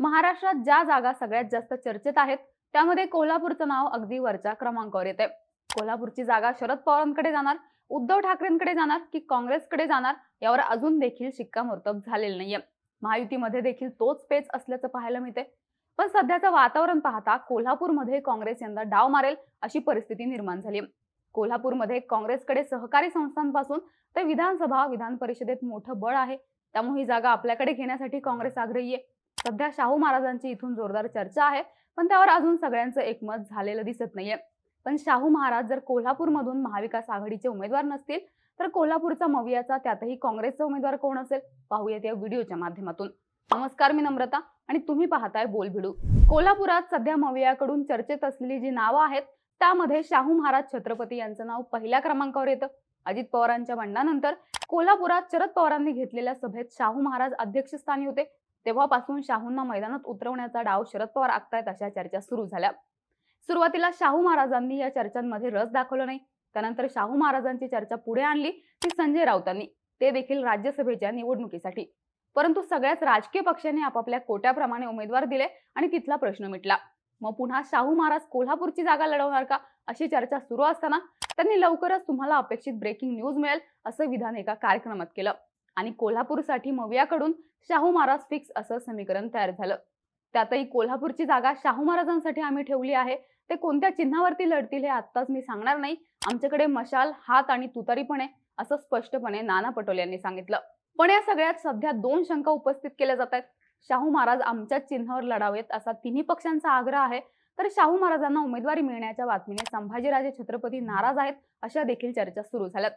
महाराष्ट्रात ज्या जागा सगळ्यात जास्त चर्चेत आहेत त्यामध्ये कोल्हापूरचं नाव अगदी वरच्या क्रमांकावर येते कोल्हापूरची जागा शरद पवारांकडे जाणार उद्धव ठाकरेंकडे जाणार की काँग्रेसकडे जाणार यावर अजून देखील शिक्कामोर्तब झालेलं नाहीये. महायुतीमध्ये देखील तोच पेच असल्याचं पाहायला मिळते पण सध्याचं वातावरण पाहता कोल्हापूरमध्ये काँग्रेस यंदा डाव मारेल अशी परिस्थिती निर्माण झाली कोल्हापूरमध्ये काँग्रेसकडे सहकारी संस्थांपासून ते विधानसभा विधान परिषदेत मोठं बळ आहे. त्यामुळे ही जागा आपल्याकडे घेण्यासाठी काँग्रेस आग्रही आहे. सध्या शाहू महाराजांची इथून जोरदार चर्चा आहे पण त्यावर अजून सगळ्यांचं एकमत झालेलं दिसत नाहीये. पण शाहू महाराज जर कोल्हापूरमधून महाविकास आघाडीचे उमेदवार नसतील तर कोल्हापूरचा मवियाचा त्यातही काँग्रेसचा उमेदवार कोण असेल? पाहूयात या व्हिडिओच्या माध्यमातून. नमस्कार मी नम्रता आणि तुम्ही पाहताय बोलभिडू कोल्हापुरात सध्या मवियाकडून चर्चेत असलेली जी नावं आहेत त्यामध्ये शाहू महाराज छत्रपती यांचं नाव पहिल्या क्रमांकावर येतं. अजित पवारांच्या बंडानंतर कोल्हापुरात शरद पवारांनी घेतलेल्या सभेत शाहू महाराज अध्यक्षस्थानी होते. तेव्हापासून शाहूंना मैदानात उतरवण्याचा डाव शरद पवार आखतायत अशा चर्चा सुरू झाल्या. सुरुवातीला शाहू महाराजांनी या चर्चांमध्ये रस दाखवला नाही. त्यानंतर शाहू महाराजांची चर्चा पुढे आणली ती संजय राऊतांनी. ते देखील राज्यसभेच्या निवडणुकीसाठी. परंतु सगळ्याच राजकीय पक्षांनी आपापल्या कोट्याप्रमाणे उमेदवार दिले आणि तिथला प्रश्न मिटला. मग पुन्हा शाहू महाराज कोल्हापूरची जागा लढवणार का? अशी चर्चा सुरू असताना त्यांनी लवकरच तुम्हाला अपेक्षित ब्रेकिंग न्यूज मिळेल असं विधान एका कार्यक्रमात केलं. आणि कोल्हापूरसाठी मवियाकडून शाहू महाराज फिक्स असं समीकरण तयार झालं. त्यातही कोल्हापूरची जागा शाहू महाराजांसाठी आम्ही ठेवली आहे. ते कोणत्या चिन्हावरती लढतील हे आत्ताच मी सांगणार नाही. आमच्याकडे मशाल हात आणि तुतारी पण आहे असं स्पष्टपणे नाना पटोले यांनी सांगितलं. पण या सगळ्यात सध्या दोन शंका उपस्थित केल्या जात आहेत. शाहू महाराज आमच्याच चिन्हावर लढावेत असा तिन्ही पक्षांचा आग्रह आहे. तर शाहू महाराजांना उमेदवारी मिळण्याच्या बातमीने संभाजीराजे छत्रपती नाराज आहेत अशा देखील चर्चा सुरू झाल्यात.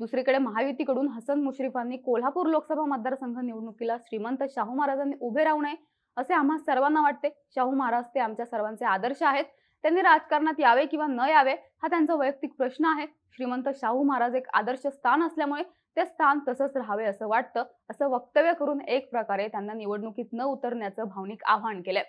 दुसरीकडे महायुतीकडून हसन मुश्रीफांनी कोल्हापूर लोकसभा मतदारसंघ निवडणुकीला श्रीमंत शाहू महाराजांनी उभे राहू नये असे आम्हा सर्वांना वाटते. शाहू महाराज ते आमच्या सर्वांचे आदर्श आहेत. त्यांनी राजकारणात यावे किंवा न यावे हा त्यांचा वैयक्तिक प्रश्न आहे. श्रीमंत शाहू महाराज एक आदर्श स्थान असल्यामुळे ते स्थान तसंच राहावे असं वाटतं असं वक्तव्य करून एक प्रकारे त्यांना निवडणुकीत न उतरण्याचं भावनिक आव्हान केलंय.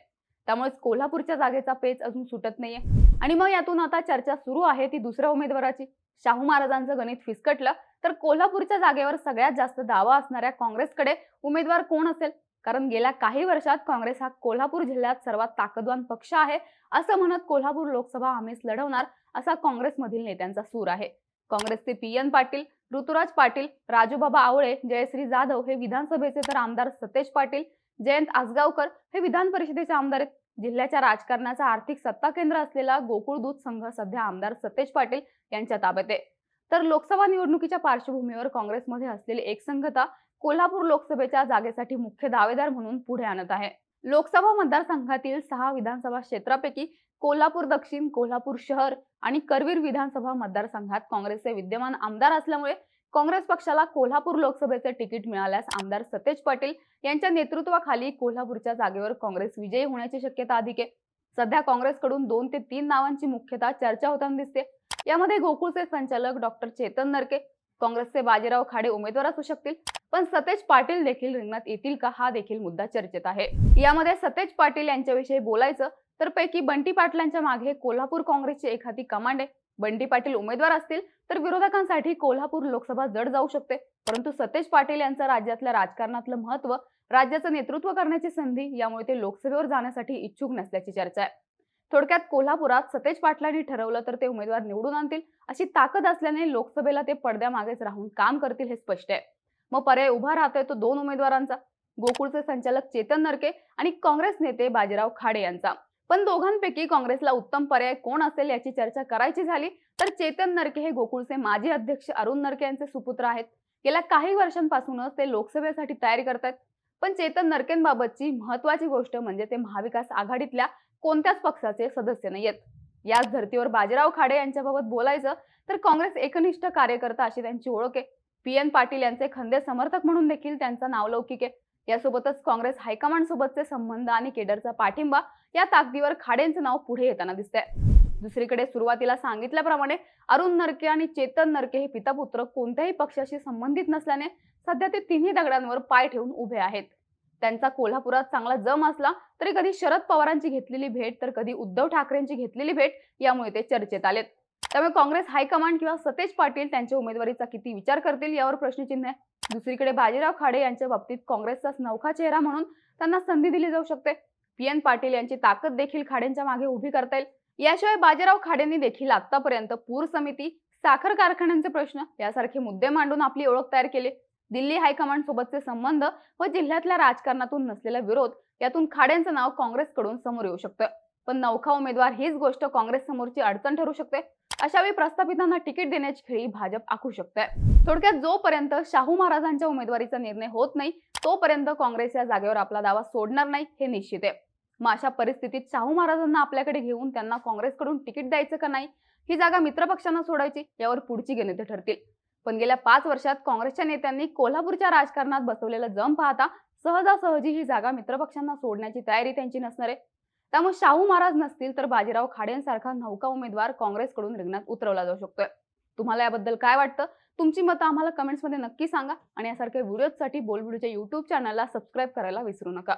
त्यामुळेच कोल्हापूरच्या जागेचा पेच अजून सुटत नाहीये. आणि मग यातून आता चर्चा सुरू आहे ती दुसऱ्या उमेदवाराची. शाहू महाराजांचं गणित फिसकटलं तर कोल्हापूरच्या जागेवर सगळ्यात जास्त दावा असणाऱ्या काँग्रेसकडे उमेदवार कोण असेल? कारण गेल्या काही वर्षात काँग्रेस हा कोल्हापूर जिल्ह्यात सर्वात ताकदवान पक्ष आहे असं म्हणत कोल्हापूर लोकसभा आम्हीच लढवणार असा काँग्रेसमधील नेत्यांचा सूर आहे. काँग्रेसचे पी एन पाटील ऋतुराज पाटील राजूबाबा आवळे जयश्री जाधव हे विधानसभेचे तर आमदार सतेज पाटील जयंत आसगावकर हे विधान परिषदेचे आमदार आहेत. जिल्ह्याच्या राजकारणाचा आर्थिक सत्ता केंद्र असलेला गोकुळ दूध संघ सध्या आमदार सतेज पाटील यांच्या ताब्यात आहे. तर लोकसभा निवडणुकीच्या पार्श्वभूमीवर काँग्रेसमध्ये असलेली एकसंघता कोल्हापूर लोकसभेच्या जागेसाठी मुख्य दावेदार म्हणून पुढे आणत आहे. लोकसभा मतदारसंघातील सहा विधानसभा क्षेत्रापैकी कोल्हापूर दक्षिण कोल्हापूर शहर आणि करवीर विधानसभा मतदारसंघात काँग्रेसचे विद्यमान आमदार असल्यामुळे काँग्रेस पक्षाला कोल्हापूर लोकसभेचे तिकीट मिळाल्यास आमदार सतेज पाटील यांच्या नेतृत्वाखाली कोल्हापूरच्या जागेवर काँग्रेस विजयी होण्याची शक्यता अधिक आहे. सध्या काँग्रेसकडून दोन ते तीन नावांची मुख्यतः चर्चा होताना दिसते. यामध्ये गोकुळचे संचालक डॉक्टर चेतन नरके काँग्रेसचे बाजीराव खाडे उमेदवार असू शकतील पण सतेज पाटील देखील रिंगणात येतील का हा देखील मुद्दा चर्चेत आहे. यामध्ये सतेज पाटील यांच्याविषयी बोलायचं तर पैकी बंटी पाटलांच्या मागे कोल्हापूर काँग्रेसची एखादी कमांड आहे. बंटी पाटील उमेदवार असतील तर विरोधकांसाठी कोल्हापूर लोकसभा जड जाऊ शकते. परंतु सतेज पाटील यांचं राज्यातल्या राजकारणातलं महत्त्व राज्याचं नेतृत्व करण्याची संधी यामुळे ते लोकसभेवर जाण्यासाठी इच्छुक नसल्याची चर्चा आहे. थोडक्यात कोल्हापुरात सतेज पाटलांनी ठरवलं तर ते उमेदवार निवडून आणतील अशी ताकद असल्याने लोकसभेला ते पडद्यामागेच राहून काम करतील हे स्पष्ट आहे. मग पर्याय उभा राहतोय तो दोन उमेदवारांचा. गोकुळचे संचालक चेतन नरके आणि काँग्रेस नेते बाजीराव खाडे यांचा. पण दोघांपैकी काँग्रेसला उत्तम पर्याय कोण असेल याची चर्चा करायची झाली तर चेतन नरके हे गोकुळचे माजी अध्यक्ष अरुण नरके यांचे सुपुत्र आहेत. गेल्या काही वर्षांपासूनच ते लोकसभेसाठी तयारी करतात पण चेतन नरकेंबाबतची महत्वाची गोष्ट म्हणजे ते महाविकास आघाडीतल्या कोणत्याच पक्षाचे सदस्य नाहीयेत. याच धर्तीवर बाजीराव खाडे यांच्याबाबत बोलायचं तर काँग्रेस एकनिष्ठ कार्यकर्ता अशी त्यांची ओळख आहे. पी एन पाटील यांचे खंदे समर्थक म्हणून देखील त्यांचा नावलौकिक आहे. यासोबतच काँग्रेस हायकमांड सोबतचे संबंध आणि केडरचा पाठिंबा या ताकदीवर खाडेंचं नाव पुढे येताना दिसतंय. दुसरीकडे सुरुवातीला सांगितल्याप्रमाणे अरुण नरके आणि चेतन नरके हे पितापुत्र कोणत्याही पक्षाशी संबंधित नसल्याने सध्या ते तिन्ही दगडांवर पाय ठेवून उभे आहेत. त्यांचा कोल्हापुरात चांगला जम असला तरी कधी शरद पवारांची घेतलेली भेट तर कधी उद्धव ठाकरेंची घेतलेली भेट यामुळे ते चर्चेत आलेत. त्यामुळे काँग्रेस हायकमांड किंवा सतेज पाटील त्यांच्या उमेदवारीचा किती विचार करतील यावर प्रश्नचिन्ह आहे. दुसरीकडे बाजीराव खाडे यांच्या बाबतीत काँग्रेसचाच नौखा चेहरा म्हणून त्यांना संधी दिली जाऊ शकते. पी एन पाटील यांची ताकद देखील खाडेंच्या मागे उभी करता येईल. याशिवाय बाजीराव खाडेंनी देखील आतापर्यंत पूर समिती साखर कारखान्यांचे प्रश्न यासारखे मुद्दे मांडून आपली ओळख तयार केली. दिल्ली हायकमांड सोबतचे संबंध व जिल्ह्यातल्या राजकारणातून नसलेला विरोध यातून खाडेंचं नाव काँग्रेसकडून समोर येऊ शकतं. पण नौखा उमेदवार हीच गोष्ट काँग्रेस समोरची अडचण ठरू शकते. अशा वेळी प्रस्थापितांना तिकीट देण्याची खेळी भाजप आखू शकते थोडक्यात जोपर्यंत शाहू महाराजांच्या उमेदवारीचा निर्णय होत नाही तोपर्यंत काँग्रेस या जागेवर आपला दावा सोडणार नाही हे निश्चित आहे. मग अशा परिस्थितीत शाहू महाराजांना आपल्याकडे घेऊन त्यांना काँग्रेसकडून तिकीट द्यायचं का नाही? ही जागा मित्रपक्षांना सोडायची यावर पुढची गणिते ठरतील. पण गेल्या पाच वर्षात काँग्रेसच्या नेत्यांनी कोल्हापूरच्या राजकारणात बसवलेलं जम पाहता सहजासहजी ही जागा मित्रपक्षांना सोडण्याची तयारी त्यांची नसणार आहे. त्यामुळे शाहू महाराज नसतील तर बाजीराव खाडेंसारखा नौका उमेदवार काँग्रेसकडून रिंगणात उतरवला जाऊ शकतोय. तुम्हाला याबद्दल काय वाटतं? तुमची मतं आम्हाला कमेंट्समध्ये नक्की सांगा आणि यासारख्या व्हिडिओसाठी बोलबिडूच्या युट्यूब चॅनलला सबस्क्राईब करायला विसरू नका.